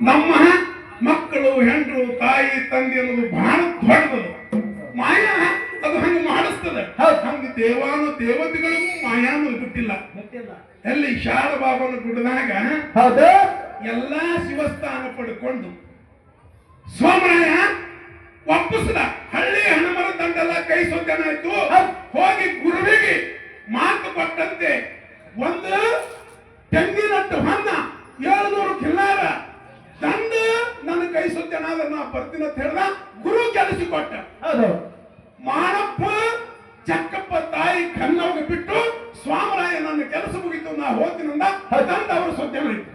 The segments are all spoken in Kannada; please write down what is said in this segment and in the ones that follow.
ನಮ್ಮ ಮಕ್ಕಳು ಹೆಂಡ್ರು ತಾಯಿ ತಂದೆ ಅನ್ನೋದು ಬಹಳ ದೊಡ್ಡದು. ಮಾಯಾ ಅದು ಹಂಗೆ ಮಾಡಿಸ್ತದೆ. ಹಂಗೆ ದೇವಾನು ದೇವತೆಗಳಿಗೂ ಮಾಯಾ ಅನ್ನೋದು ಬಿಟ್ಟಿಲ್ಲ ಎಲ್ಲಿ ಶಾರ ಬಾಬನ ಗುಡ್ಡದಾಗ ಎಲ್ಲಾ ಶಿವಸ್ಥಾನ ಪಡ್ಕೊಂಡು ಸೋಮರಾಯ ಒಪ್ಪಿಸದ ಹಳ್ಳಿ ಹನುಮನ ದಂಡೆಲ್ಲ ಕೈ ಸೊದ್ದನಾಯ್ತು ಹೋಗಿ ಗುರುವಿಗೆ ಸೊದ್ದನಾದ ನಾ ಬರ್ತೀನಿ ಅಂತ ಹೇಳ್ದ ಗುರು ಕೊಟ್ಟ ಹೌದು. ಮಾನಪ್ಪ ಚಕ್ಕಪ್ಪ ತಾಯಿ ಕನ್ನವಾಗ ಬಿಟ್ಟು ಸ್ವಾಮರಾಯ ನನ್ನ ಕೆಲಸ ಮುಗಿತು ನಾ ಹೋಗ್ತೀನಂದ ತಂದ ಅವರು ಸೊದ್ದನಾಯ್ತು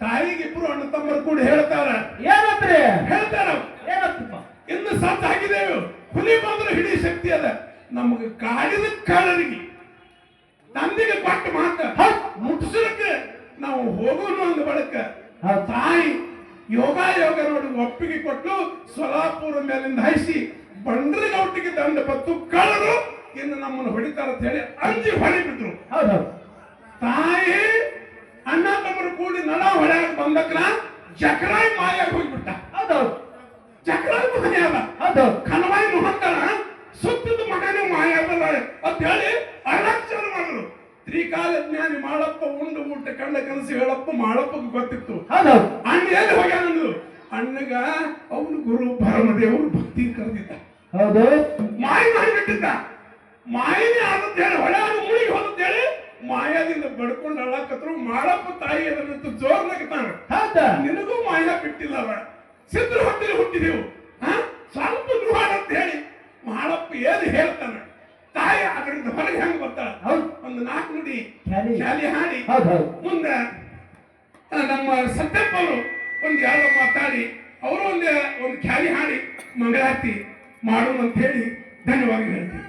ತಾಯಿಗೆ ಇಬ್ರು ಅಣ್ಣ ತಮ್ಮರು ಕೂಡ ಹೇಳ್ತಾರ. ಏನತ್ರಿ ಹೇಳ್ತಾರ ಏನಪ್ಪ ಇನ್ನು ಸತ್ತ ಆಗಿದ್ದೇವೆ ಹುಲಿ ಬಂದ್ರೆ ಹಿಡಿ ಶಕ್ತಿ ಅದ. ನಮಗೆ ಕಾಡಿದ ಕಾಡರಿಗೆ ತಂದೆಗೆ ಕೊಟ್ಟ ಮಾತ ಮುಟ್ಟಿಸಲಿಕ್ಕೆ ನಾವು ಹೋಗೋಣ ಒಂದು ಬಳಕ. ತಾಯಿ ಯೋಗ ಯೋಗ ನೋಡಿ ಒಪ್ಪಿಗೆ ಕೊಟ್ಟು ಸೊಲಾಪುರ ಮೇಲಿಂದ ಹಾಯಿಸಿ ಬಂಡ್ರಗೌಟಿಗೆ ದಂಡ ಬತ್ತು ಕಳರು ಇನ್ನು ನಮ್ಮನ್ನು ಹೊಡಿತಾರ ಅಂತ ಹೇಳಿ ಅಂಜಿ ಹೊಡಿಬಿಟ್ರು ಹೌದು ತಾಯಿ ಅಣ್ಣ ತಮ್ಮರು ಕೂಡಿ ನಡ ಹೊಡ್ಯಾಕ ಬಂದಕ್ರ ಜಕರಾಯಿ ಮಾಯಾಗ ಹೋಗ್ಬಿಟ್ಟ. ಹೌದು ಜಕರಾಯಿ ಮಾಯಾದ ಹೌದು ಕಣವಾಯಿ ಮುಹಂತನ ಸುತ್ತದ ಮಗನೇ ಮಾಯಾದಲ್ಲ ಅಂತ ಹೇಳಿ ಮಾಳಪ್ಪ ಉಂಡು ಊಟ ಕಂಡ ಕನಸು ಹೇಳಪ್ಪ ಮಾಡಪ್ಪ ಗೊತ್ತಿತ್ತು. ಅಣ್ಣ ಎಲ್ಲಿ ಹೋಗ್ಯಾನಂದು ಅಣ್ಣಗ ಅವನು ಗುರು ಪರಮದೇವರು ಭಕ್ತಿ ಕರೆದಿದ್ದ. ಹೌದು. ಮಾಯ ಮಾಡಿಬಿಟ್ಟಿದ್ದ ಮಾಯನೇ ಆದದ್ದು ಹೇಳಿ ಹೊಳೆ ಅದು ಹೋದದ್ದು ಹೇಳಿ ಮಾಯಾದಿಂದ ಬಡ್ಕೊಂಡು ಅಳಕತ್ರು ಮಾಳಪ್ಪ ತಾಯಿ ಅದನ್ನಂತೂ ಜೋರ್ ನಗತಾನ. ನಿನಗೂ ಮಾಯ ಬಿಟ್ಟಿಲ್ಲ ಅವಳ ಸಿದ್ರ ಹೊಟ್ಟೆಲಿ ಹುಟ್ಟಿದೆವು. ಹಾ? ಸ್ವಲ್ಪ ಗೃಹ ಅಂತ ಹೇಳಿ ಮಾಳಪ್ಪ ಏನು ಹೇಳ್ತಾನೆ ತಾಯಿ ಅದರಿಂದ ಹೊರಗೆ ಹೆಂಗ್ ಬರ್ತಾಳ ಹೌದು ನುಡಿ ಖ್ಯಾಲಿ. ಹಾಡಿ. ಮುಂದೆ ನಮ್ಮ ಸತ್ಯಪ್ಪ ಅವರು ಒಂದು ಯಾರೋ ಮಾತಾಡಿ ಅವರು ಒಂದು ಒಂದು ಖ್ಯಾಲಿ ಹಾಡಿ ಮಂಗಳಾರತಿ ಮಾಡೋಣ ಅಂತ ಹೇಳಿ ಧನ್ಯವಾದ ಹೇಳ್ತೀನಿ.